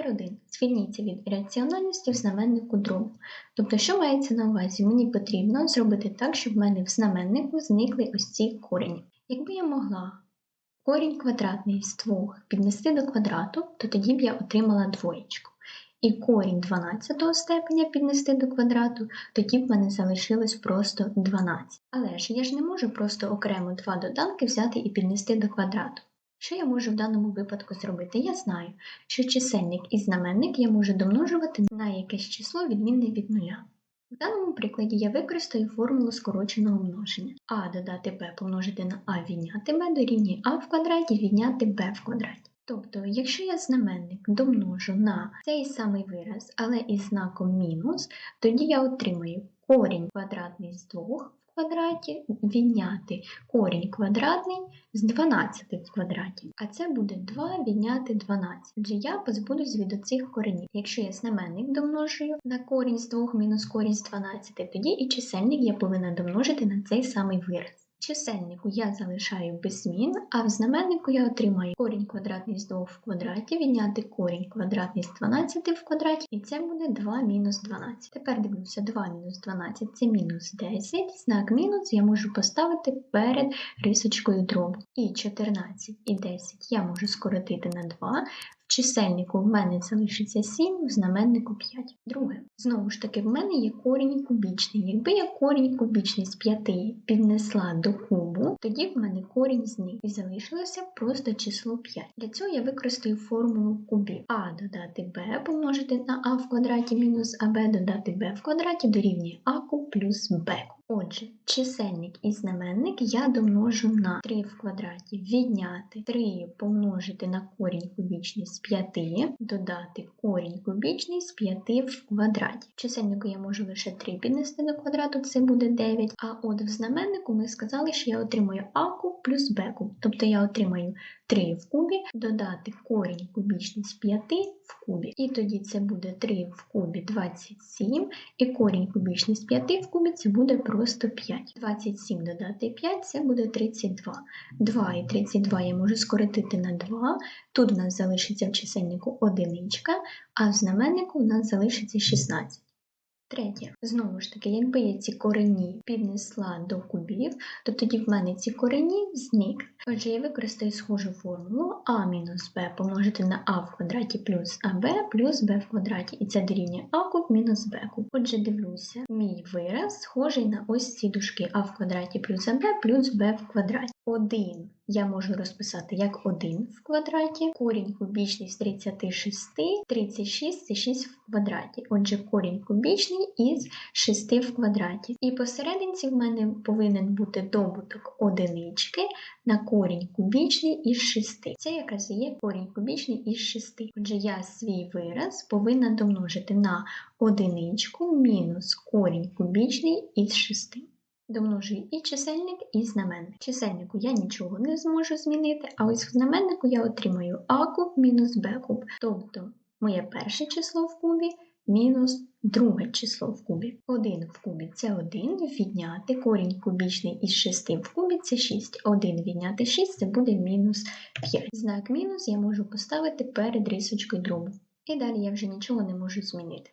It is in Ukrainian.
Номер 1. Звільніться від раціональності в знаменнику дробу. Тобто, що мається на увазі? Мені потрібно зробити так, щоб в мене в знаменнику зникли ось ці корені. Якби я могла корінь квадратний з 2 піднести до квадрату, то тоді б я отримала двоєчку. І корінь 12 степеня піднести до квадрату, тоді б в мене залишилось просто 12. Але ж я ж не можу просто окремо два доданки взяти і піднести до квадрату. Що я можу в даному випадку зробити? Я знаю, що чисельник і знаменник я можу домножувати на якесь число відмінне від нуля. В даному прикладі я використаю формулу скороченого множення. А додати b помножити на а відняти b дорівнює а в квадраті відняти b в квадраті. Тобто, якщо я знаменник домножу на цей самий вираз, але із знаком мінус, тоді я отримаю корінь квадратний з 2 в квадраті відняти корінь квадратний з 12 в квадраті. А це буде 2 відняти 12. Отже, я позбудусь від оцих коренів. Якщо я знаменник домножую на корінь з 2 мінус корінь з 12, тоді і чисельник я повинна домножити на цей самий вираз. Чисельнику я залишаю без змін, а в знаменнику я отримаю корінь квадратний з 2 в квадраті, відняти корінь квадратний з 12 в квадраті, і це буде 2 мінус 12. Тепер дивлюся, 2 мінус 12 це мінус 10. Знак мінус я можу поставити перед рисочкою дробу. І 14 і 10 я можу скоротити на 2. Чисельнику в мене залишиться 7, в знаменнику 5. Друге, знову ж таки, в мене є корінь кубічний. Якби я корінь кубічний з 5 піднесла до кубу, тоді в мене корінь зник і залишилося просто число 5. Для цього я використаю формулу кубів. А додати b помножити на а в квадраті мінус аб додати b в квадраті дорівнює а куб плюс куб. Отже, чисельник і знаменник я домножу на 3 в квадраті відняти 3 помножити на корінь кубічний з 5, додати корінь кубічний з 5 в квадраті. Чисельнику я можу лише 3 піднести до квадрату, це буде 9. А от в знаменнику ми сказали, що я отримую а куб плюс b куб. Тобто я отримаю 3 в кубі, додати корінь кубічний з 5 в кубі. І тоді це буде 3 в кубі 27, і корінь кубічний з 5 в кубі це буде просто 5. 27 додати 5 це буде 32. 2 і 32 я можу скоротити на 2. Тут в нас залишиться в чисельнику одиничка, а в знаменнику у нас залишиться 16. Третє, знову ж таки, якби я ці корені піднесла до кубів, то тоді в мене ці корені зникли. Отже, я використаю схожу формулу а мінус b помножити на а в квадраті плюс аб плюс b в квадраті, і це дорівнює а куб мінус b куб. Отже, дивлюся, мій вираз схожий на ось ці дужки а в квадраті плюс аб плюс b в квадраті. 1 я можу розписати як 1 в квадраті, корінь кубічний з 36, 36 це 6 в квадраті. Отже, корінь кубічний із 6 в квадраті. І посерединці в мене повинен бути добуток одинички на корінь кубічний із 6. Це якраз і є корінь кубічний із 6. Отже, я свій вираз повинна домножити на одиничку мінус корінь кубічний із 6. Домножую і чисельник, і знаменник. Чисельнику я нічого не зможу змінити, а ось в знаменнику я отримаю а куб мінус b куб. Тобто моє перше число в кубі мінус друге число в кубі. 1 в кубі це 1, відняти корінь кубічний із 6 в кубі це 6. 1 відняти 6 це буде мінус 5. Знак мінус я можу поставити перед рисочкою другу. І далі я вже нічого не можу змінити.